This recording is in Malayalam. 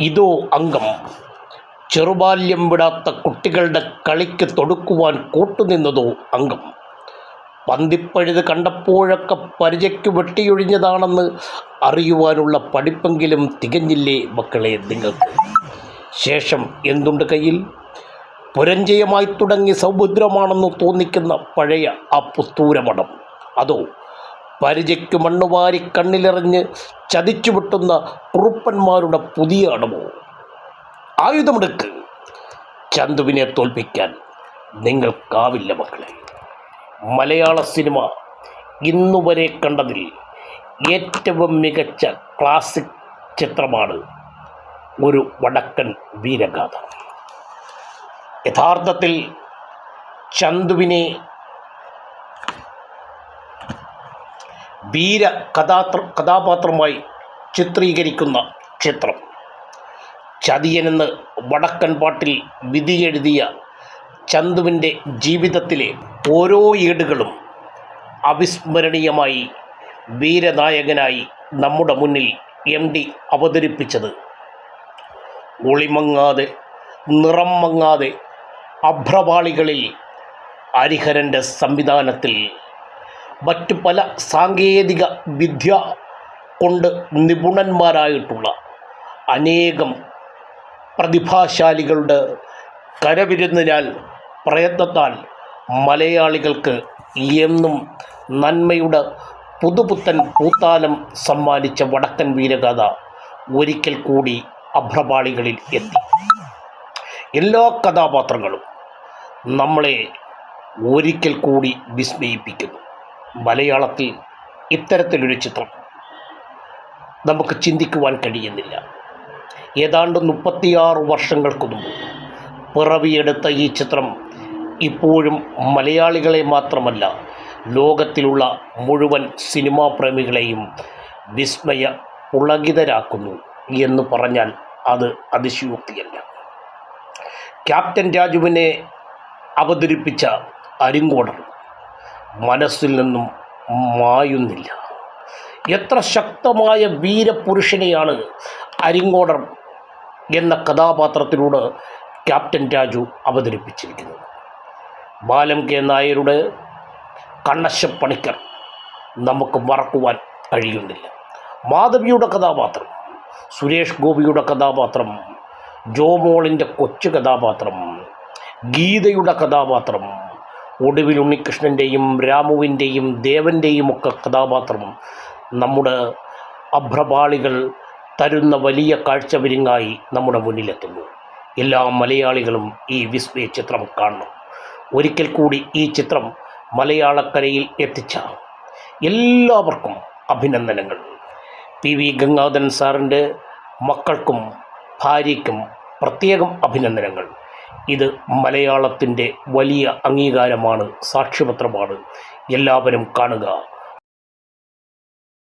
ഇതോ അംഗം. ചെറുബാല്യം വിടാത്ത കുട്ടികളുടെ കളിക്ക് തൊടുക്കുവാൻ കൂട്ടുനിന്നതോ അംഗം. പന്തിപ്പഴുത് കണ്ടപ്പോഴൊക്കെ പരിചയ്ക്ക് വെട്ടിയൊഴിഞ്ഞതാണെന്ന് അറിയുവാനുള്ള പഠിപ്പെങ്കിലും തികഞ്ഞില്ലേ മക്കളെ നിങ്ങൾക്ക്? ശേഷം എന്തുണ്ട് കയ്യിൽ? പുരഞ്ജയമായി തുടങ്ങി സൗഭദ്രമാണെന്ന് തോന്നിക്കുന്ന പഴയ ആ പുത്തൂരമഠം. അതോ പരിചയ്ക്ക് മണ്ണുവാരി കണ്ണിലെറിഞ്ഞ് ചതിച്ചു വിട്ടുന്ന കുറുപ്പന്മാരുടെ പുതിയ അടമോ? ആയുധമെടുക്ക്. ചന്തുവിനെ തോൽപ്പിക്കാൻ നിങ്ങൾക്കാവില്ല മക്കളെ. മലയാള സിനിമ ഇന്നുവരെ കണ്ടതിൽ ഏറ്റവും മികച്ച ക്ലാസിക് ചിത്രമാണ് ഒരു വടക്കൻ വീരഗാഥ. യഥാർത്ഥത്തിൽ ചന്തുവിനെ വീര കഥാത്ര കഥാപാത്രമായി ചിത്രീകരിക്കുന്ന ചിത്രം. ചതിയനെന്ന് വടക്കൻ പാട്ടിൽ വിധിയെഴുതിയ ചന്തുവിന്റെ ജീവിതത്തിലെ ഓരോ ഏടുകളും അവിസ്മരണീയമായി വീരനായകനായി നമ്മുടെ മുന്നിൽ എം ഡി അവതരിപ്പിച്ചത്. ഒളിമങ്ങാതെ നിറം മങ്ങാതെ അഭ്രപാളികളിൽ ഹരിഹരന്റെ സംവിധാനത്തിൽ മറ്റു പല സാങ്കേതിക വിദ്യ കൊണ്ട് നിപുണന്മാരായിട്ടുള്ള അനേകം പ്രതിഭാശാലികളുടെ കരവിരുന്നതിനാൽ പ്രയത്നത്താൽ മലയാളികൾക്ക് എന്നും നന്മയുടെ പുതുപുത്തൻ പൂത്താലം സമ്മാനിച്ച വടക്കൻ വീരഗാഥ ഒരിക്കൽ കൂടി അഭ്രപാളികളിൽ എത്തി. എല്ലാ കഥാപാത്രങ്ങളും നമ്മളെ ഒരിക്കൽ കൂടി വിസ്മയിപ്പിക്കുന്നു. മലയാളത്തിൽ ഇത്തരത്തിലൊരു ചിത്രം നമുക്ക് ചിന്തിക്കുവാൻ കഴിയുന്നില്ല. ഏതാണ്ട് മുപ്പത്തിയാറ് വർഷങ്ങൾക്ക് മുമ്പ് പിറവിയെടുത്ത ഈ ചിത്രം ഇപ്പോഴും മലയാളികളെ മാത്രമല്ല ലോകത്തിലുള്ള മുഴുവൻ സിനിമാ പ്രേമികളെയും വിസ്മയ പുളകിതരാക്കുന്നു എന്ന് പറഞ്ഞാൽ അത് അതിശയോക്തിയല്ല. ക്യാപ്റ്റൻ രാജുവിനെ അവതരിപ്പിച്ച അരിങ്കോടർ മനസ്സിൽ നിന്നും മായുന്നില്ല. എത്ര ശക്തമായ വീരപുരുഷനെയാണ് അരിങ്ങോടർ എന്ന കഥാപാത്രത്തിലൂടെ ക്യാപ്റ്റൻ രാജു അവതരിപ്പിച്ചിരിക്കുന്നത്. ബാലം കെ നായരുടെ കണ്ണശപ്പണിക്കർ നമുക്ക് മറക്കുവാൻ കഴിയുന്നില്ല. മാധവിയുടെ കഥാപാത്രം സുരേഷ് ഗോപിയുടെ കഥാപാത്രം ജോമോളിന്റെ കൊച്ചു കഥാപാത്രം ഗീതയുടെ കഥാപാത്രം ഒടുവിൽ ഉണ്ണികൃഷ്ണന്റെയും രാമുവിന്റെയും ദേവന്റെയും ഒക്കെ കഥാപാത്രം നമ്മുടെ അഭ്രപാളികൾ തരുന്ന വലിയ കാഴ്ചവിരിങ്ങായി നമ്മുടെ മുന്നിലെത്തുന്നു. എല്ലാ മലയാളികളും ഈ വിസ്മയ ചിത്രം കാണണം. ഒരിക്കൽ കൂടി ഈ ചിത്രം മലയാളക്കരയിൽ എത്തിച്ച എല്ലാവർക്കും അഭിനന്ദനങ്ങൾ. പി വി ഗംഗാധരൻ സാറിന്റെ മക്കൾക്കും ഭാര്യയ്ക്കും പ്രത്യേകം അഭിനന്ദനങ്ങൾ. ഇത് മലയാളത്തിന്റെ വലിയ അംഗീകാരമാണ് സാക്ഷ്യപത്രമാണ്. എല്ലാവരും കാണുക.